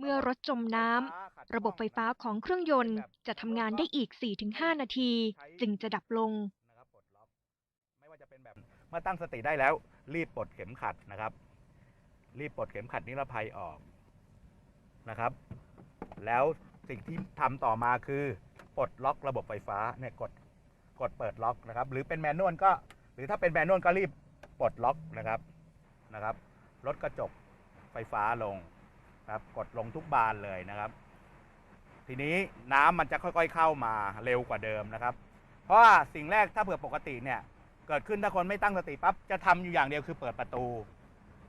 เมื่อรถจมน้ำ ระบบไฟฟ้าของเครื่องยนต์จะทำงานได้อีก 4-5 นาที จึงจะดับลง ไม่ว่าจะเป็นแบบเมื่อตั้งสติได้แล้ว รีบปลดเข็มขัดนะครับ รีบปลดเข็มขัดนิรภัยออกนะครับ แล้วสิ่งที่ทำต่อมาคือปลดล็อกระบบไฟฟ้าเนี่ยกดกดเปิดล็อกนะครับ หรือเป็นแมนนวลก็หรือถ้าเป็นแมนนวลก็รีบปลดล็อกนะครับนะครับลดกระจกไฟฟ้าลง ครับกดลงทุกบานเลยนะครับ ทีนี้น้ำมันจะค่อยๆเข้ามาเร็วกว่าเดิมนะครับ เพราะว่าสิ่งแรกถ้าเผื่อปกติเนี่ย เกิดขึ้นถ้าคนไม่ตั้งสติปั๊บจะทำอยู่อย่างเดียวคือเปิดประตู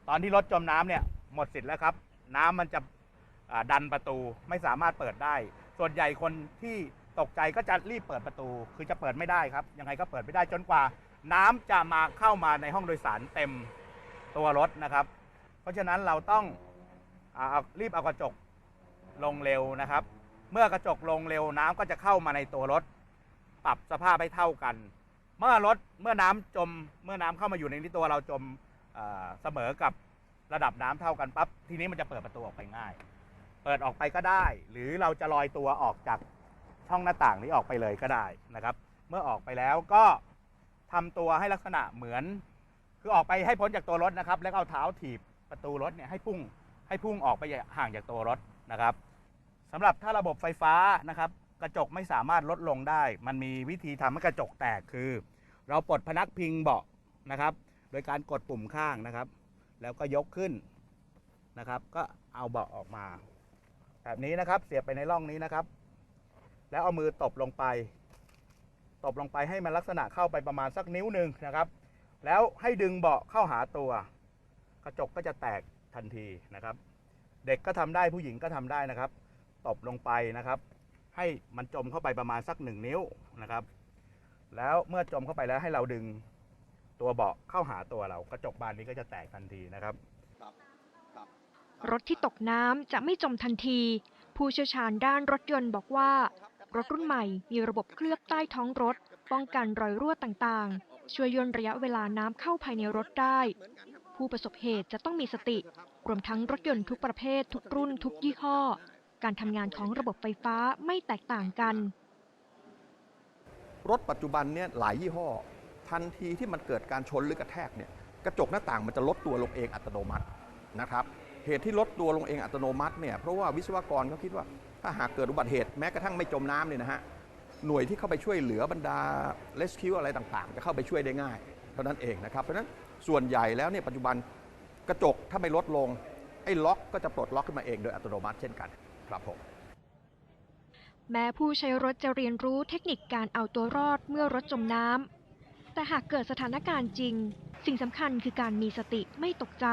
ตอนที่รถจมน้ำเนี่ยหมดสิทธิ์แล้วครับ น้ำมันจะดันประตูไม่สามารถเปิดได้ ส่วนใหญ่คนที่ตกใจก็จะรีบเปิดประตู คือจะเปิดไม่ได้ครับ ยังไงก็เปิดไม่ได้จนกว่า น้ำจะมาเข้ามาในห้องโดยสารเต็มตัวรถนะครับ เพราะฉะนั้นเราต้อง อาเอารีบเอากระจกลงเร็วนะครับ เมื่อกระจกลงเร็วน้ำก็จะเข้ามาในตัวรถ ปรับสภาพให้เท่ากัน เมื่อรถเมื่อน้ำจมเมื่อน้ำเข้ามาอยู่ในที่ตัวเราจมเอ่อเสมอกับระดับน้ำเท่ากันปั๊บทีนี้มันจะเปิดประตูออกไปง่าย เปิดออกไปก็ได้ หรือเราจะลอยตัวออกจากช่องหน้าต่างนี้ออกไปเลยก็ได้นะครับ เมื่อออกไปแล้วก็ทำตัวให้ลักษณะเหมือน คือออกไปให้พ้นจากตัวรถนะครับ แล้วก็เอาเท้าถีบประตูรถเนี่ยให้พุ่ง ให้พุ่งออกไปห่างจากตัวรถนะครับสำหรับถ้าระบบไฟฟ้านะครับกระจกไม่สามารถลดลงได้ มันมีวิธีทำให้กระจกแตกคือ เราปลดพนักพิงเบาะนะครับ โดยการกดปุ่มข้างนะครับ แล้วก็ยกขึ้นนะครับ ก็เอาเบาะออกมา แบบนี้นะครับเสียบไปในร่องนี้นะครับ แล้วเอามือตบลงไป ตบลงไปให้มันลักษณะเข้าไปประมาณสักนิ้วหนึ่งนะครับ แล้วให้ดึงเบาะเข้าหาตัว กระจกก็จะแตก ทันทีนะครับ เด็กก็ทำได้ผู้หญิงก็ทำได้นะครับ ตบลงไปนะครับ ให้มันจมเข้าไปประมาณสักหนึ่งนิ้วนะครับ แล้วเมื่อจมเข้าไปแล้วให้เราดึงตัวเบาะเข้าหาตัวเรากระจกบานนี้ก็จะแตกทันทีนะครับ รถที่ตกน้ำจะไม่จมทันที ผู้เชี่ยวชาญด้านรถยนต์บอกว่า รถรุ่นใหม่มีระบบเคลือบใต้ท้องรถ ป้องกันรอยรั่วต่างๆ ช่วยย่นระยะเวลาน้ำเข้าภายในรถได้ ผู้ประสบเหตุจะต้องมีสติ รวมทั้งรถยนต์ทุกประเภท ทุกรุ่น ทุกยี่ห้อ การทำงานของระบบไฟฟ้าไม่แตกต่างกัน รถปัจจุบันเนี่ยหลายยี่ห้อ ทันทีที่มันเกิดการชนหรือกระแทกเนี่ยกระจกหน้าต่างมันจะลดตัวลงเองอัตโนมัตินะครับเหตุที่ลดตัวลงเองอัตโนมัติเนี่ยเพราะว่าวิศวกรเขาคิดว่า ถ้าหากเกิดอุบัติเหตุแม้กระทั่งไม่จมน้ำเนี่ยนะฮะหน่วยที่เข้าไปช่วยเหลือบรรดาเลสคิวอะไรต่างๆ จะเข้าไปช่วยได้ง่าย เท่านั้นเองนะครับ เพราะฉะนั้น ส่วนใหญ่แล้วเนี่ยปัจจุบันกระจกถ้าไม่ลดลง ไอ้ล็อกก็จะปลดล็อกขึ้นมาเองโดยอัตโนมัติเช่นกันครับผมแม้ผู้ใช้รถจะเรียนรู้เทคนิคการเอาตัวรอดเมื่อรถจมน้ำ แต่หากเกิดสถานการณ์จริง สิ่งสำคัญคือการมีสติไม่ตกใจ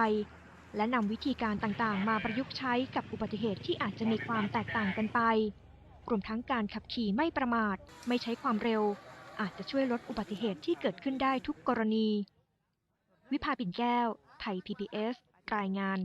และนำวิธีการต่างๆ มาประยุกต์ใช้กับอุบัติเหตุที่อาจจะมีความแตกต่างกันไป รวมทั้งการขับขี่ไม่ประมาท ไม่ใช้ความเร็ว อาจจะช่วยลดอุบัติเหตุที่เกิดขึ้นได้ทุกกรณี วิภาปิ่นแก้ว ไทย PBS รายงาน